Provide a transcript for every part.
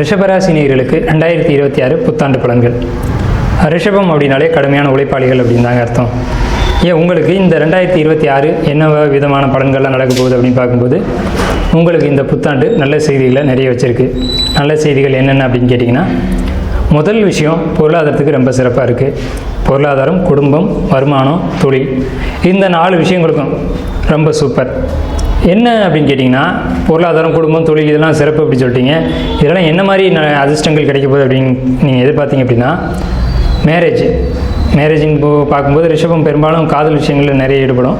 ரிஷபராசினியர்களுக்கு ரெண்டாயிரத்தி இருபத்தி ஆறு புத்தாண்டு பலன்கள். ரிஷபம் அப்படின்னாலே கடுமையான உழைப்பாளிகள் அப்படின்னு தாங்க அர்த்தம். ஏன் உங்களுக்கு இந்த ரெண்டாயிரத்தி இருபத்தி ஆறு என்ன விதமான பலன்கள்லாம் நடக்க போகுது அப்படின்னு பார்க்கும்போது உங்களுக்கு இந்த புத்தாண்டு நல்ல செய்திகளை நிறைய வச்சுருக்கு. நல்ல செய்திகள் என்னென்ன அப்படின்னு கேட்டிங்கன்னா முதல் விஷயம் பொருளாதாரத்துக்கு ரொம்ப சிறப்பாக இருக்குது பொருளாதாரம் குடும்பம் வருமானம் தொழில். இந்த நாலு விஷயங்களுக்கும் ரொம்ப சூப்பர். என்ன அப்படின்னு கேட்டிங்கன்னா பொருளாதாரம் குடும்பம் தொழில் இதெல்லாம் சிறப்பு அப்படி சொல்லிட்டீங்க. இதெல்லாம் என்ன மாதிரி ந- அதிர்ஷ்டங்கள் கிடைக்க போகுது அப்படின்னு நீங்கள் எதிர்பார்த்தீங்க அப்படின்னா மேரேஜ் மேரேஜிங் போ பார்க்கும்போது ரிஷபம் பெரும்பாலும் காதல் விஷயங்களில் நிறைய ஈடுபடும்.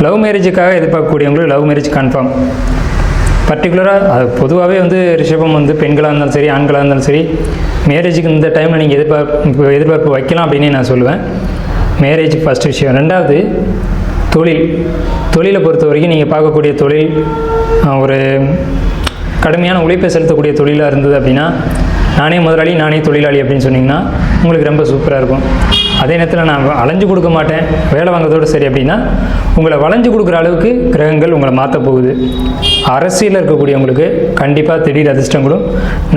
லவ் மேரேஜுக்காக எதிர்பார்க்கக்கூடியவங்களுக்கு லவ் மேரேஜ் கன்ஃபார்ம் பர்டிகுலராக அது பொதுவாகவே வந்து ரிஷபம் வந்து பெண்களாக இருந்தாலும் சரி ஆண்களாக இருந்தாலும் சரி மேரேஜுக்கு இந்த டைமில் நீங்கள் எதிர்பார்ப்பு எதிர்பார்ப்பு வைக்கலாம் அப்படின்னே நான் சொல்லுவேன். மேரேஜ் ஃபஸ்ட் விஷயம். ரெண்டாவது தொழில் தொழிலை பொறுத்த வரைக்கும் நீங்கள் பார்க்கக்கூடிய தொழில் ஒரு கடுமையான உழைப்பை செலுத்தக்கூடிய தொழிலாக இருந்தது அப்படின்னா நானே முதலாளி நானே தொழிலாளி அப்படின்னு சொன்னிங்கன்னா உங்களுக்கு ரொம்ப சூப்பராக இருக்கும். அதே நேரத்தில் நான் அலைஞ்சு கொடுக்க மாட்டேன். வேலை வாங்குறதோடு சரி அப்படின்னா உங்களை வளைஞ்சு கொடுக்குற அளவுக்கு கிரகங்கள் உங்களை மாற்ற போகுது. அரசியலில் இருக்கக்கூடியவங்களுக்கு கண்டிப்பாக திடீர் அதிர்ஷ்டங்களும்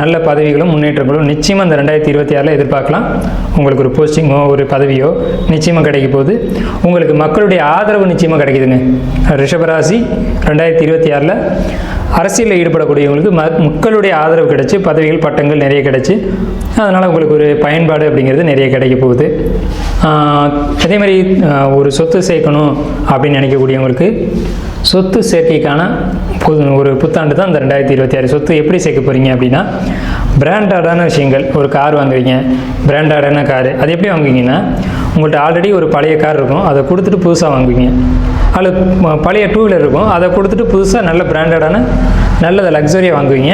நல்ல பதவிகளும் முன்னேற்றங்களும் நிச்சயமாக இந்த ரெண்டாயிரத்தி இருபத்தி ஆறில் எதிர்பார்க்கலாம். உங்களுக்கு ஒரு போஸ்டிங்கோ ஒரு பதவியோ நிச்சயமாக கிடைக்க போகுது. உங்களுக்கு மக்களுடைய ஆதரவு நிச்சயமாக கிடைக்குதுங்க. ரிஷபராசி ரெண்டாயிரத்தி இருபத்தி ஆறில் அரசியலில் ஈடுபடக்கூடியவங்களுக்கு ம மக்களுடைய ஆதரவு கிடைச்சி பதவிகள் பட்டங்கள் நிறைய கிடைச்சி. அதனால் உங்களுக்கு ஒரு பயன்பாடு அப்படிங்கிறது நிறைய கிடைக்க போகுது. அதே மாதிரி ஒரு சொத்து சேர்க்கணும் அப்படின்னு நினைக்கக்கூடியவங்களுக்கு சொத்து சேர்க்கைக்கான புது ஒரு புத்தாண்டு தான் இந்த ரெண்டாயிரத்தி இருபத்தி ஆறு சொத்து எப்படி சேர்க்க போகிறீங்க அப்படின்னா பிராண்டடான விஷயங்கள் ஒரு கார் வாங்குறீங்க பிராண்டடான காரு அது எப்படி வாங்குவீங்கன்னா உங்கள்கிட்ட ஆல்ரெடி ஒரு பழைய கார் இருக்கும் அதை கொடுத்துட்டு புதுசாக வாங்குவீங்க. அல்லது பழைய டூ வீலர் இருக்கும். அதை கொடுத்துட்டு புதுசாக நல்ல பிராண்டடான நல்லதை லக்ஸரியாக வாங்குவீங்க.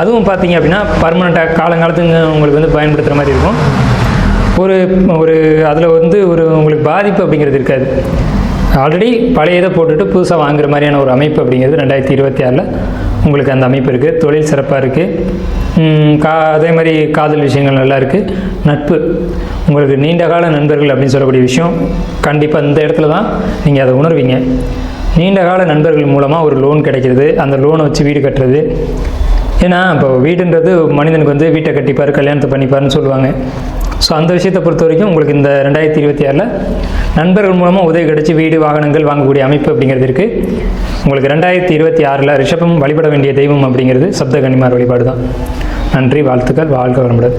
அதுவும் பார்த்தீங்க அப்படின்னா பர்மனெண்ட்டாக காலங்காலத்துக்கு உங்களுக்கு வந்து பயன்படுத்துகிற மாதிரி இருக்கும். ஒரு ஒரு அதில் வந்து ஒரு உங்களுக்கு பாதிப்பு அப்படிங்கிறது இருக்காது. ஆல்ரெடி பழைய இதை போட்டுட்டு புதுசாக வாங்குற மாதிரியான ஒரு அமைப்பு அப்படிங்கிறது ரெண்டாயிரத்தி இருபத்தி ஆறில் உங்களுக்கு அந்த அமைப்பு இருக்குது தொழில் சிறப்பாக இருக்குது கா அதே மாதிரி காதல் விஷயங்கள் நல்லா இருக்குது நட்பு. உங்களுக்கு நீண்ட கால நண்பர்கள் அப்படின்னு சொல்லக்கூடிய விஷயம் கண்டிப்பாக இந்த இடத்துல தான் நீங்கள் அதை உணர்வீங்க. நீண்ட கால நண்பர்கள் மூலமாக ஒரு லோன் கிடைக்கிறது. அந்த லோனை வச்சு வீடு கட்டுறது. ஏன்னா இப்போ வீடுன்றது மனிதனுக்கு வந்து வீட்டை கட்டிப்பார் கல்யாணத்தை பண்ணிப்பாருன்னு சொல்லுவாங்க. ஸோ அந்த விஷயத்தை பொறுத்த வரைக்கும் உங்களுக்கு இந்த ரெண்டாயிரத்தி இருபத்தி ஆறில் நண்பர்கள் மூலமாக உதவி கிடைச்சி வீடு வாகனங்கள் வாங்கக்கூடிய அமைப்பு அப்படிங்கிறது இருக்குது உங்களுக்கு ரெண்டாயிரத்தி இருபத்தி ஆறில் ரிஷபம் வழிபட வேண்டிய தெய்வம் அப்படிங்கிறது சப்த கன்னிமார் வழிபாடு தான் நன்றி வாழ்த்துக்கள் வாழ்க வளமுடன்.